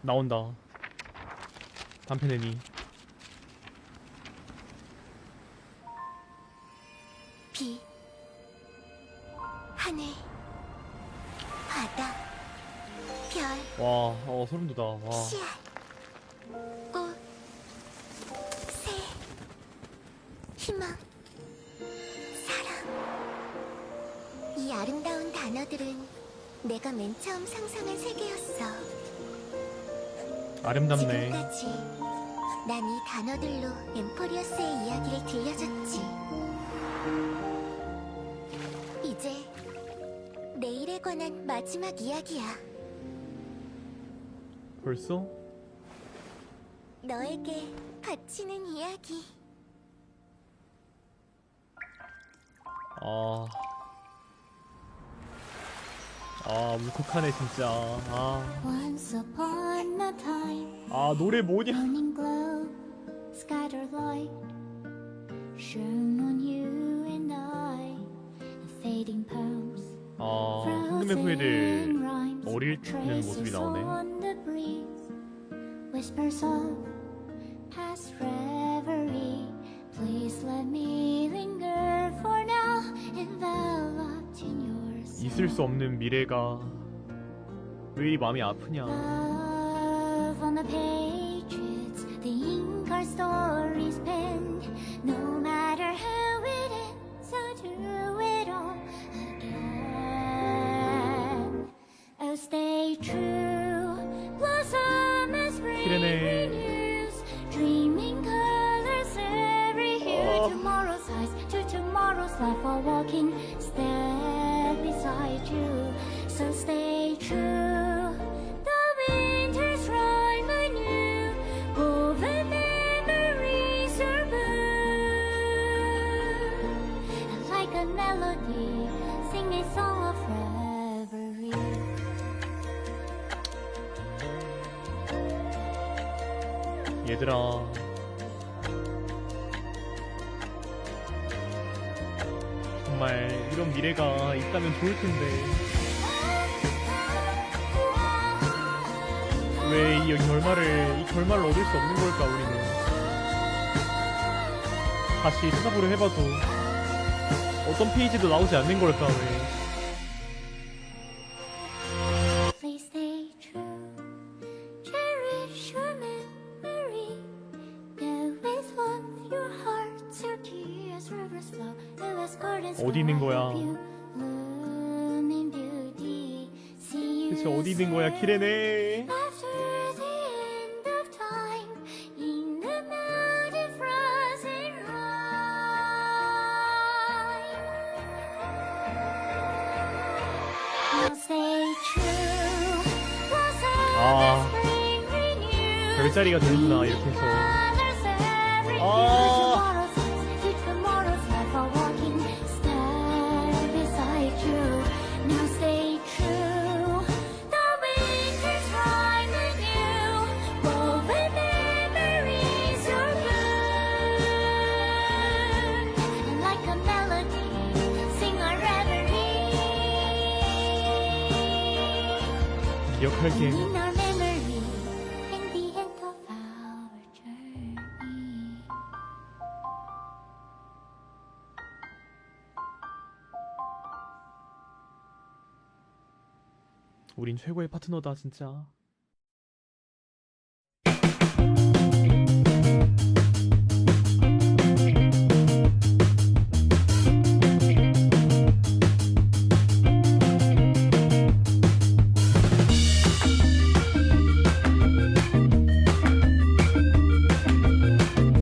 나온다. 단편애니. 비, 하늘, 바다, 별, 와, 어 소름 돋아. 와. 씨앗, 꽃, 새, 희망, 사랑. 이 아름다운 단어들은 내가 맨 처음 상상한 세계였어. 아름답네. 지금까지 난 이 단어들로 엠포리어스의 이야기를 들려줬지. 이제 내일에 관한 마지막 이야기야. 벌써? 너에게 바치는 이야기. 아. 아, 울컥하네 진짜. 아. Once upon 아, 노래 뭐냐? 아, 황금의 후예들 어릴 때는 모습이 나오네. on the breeze, whispers of past reverie. Please let me linger for now, enveloped in your 있을 수 없는 미래가 왜 이 마음이 아프냐? Kirene. Eh, 얘들아. 정말 이런 미래가 있다면 좋을 텐데. 왜 이 결말을 이 결말을 얻을 수 없는 걸까 우리는? 다시 찾아보려 해봐도 어떤 페이지도 나오지 않는 걸까 왜 어디 있는 거야? 대체 어디 있는 거야 키레네 아. 별자리가 되는구나 이렇게 해서 아. Our journey. 우린 최고의 파트너다 진짜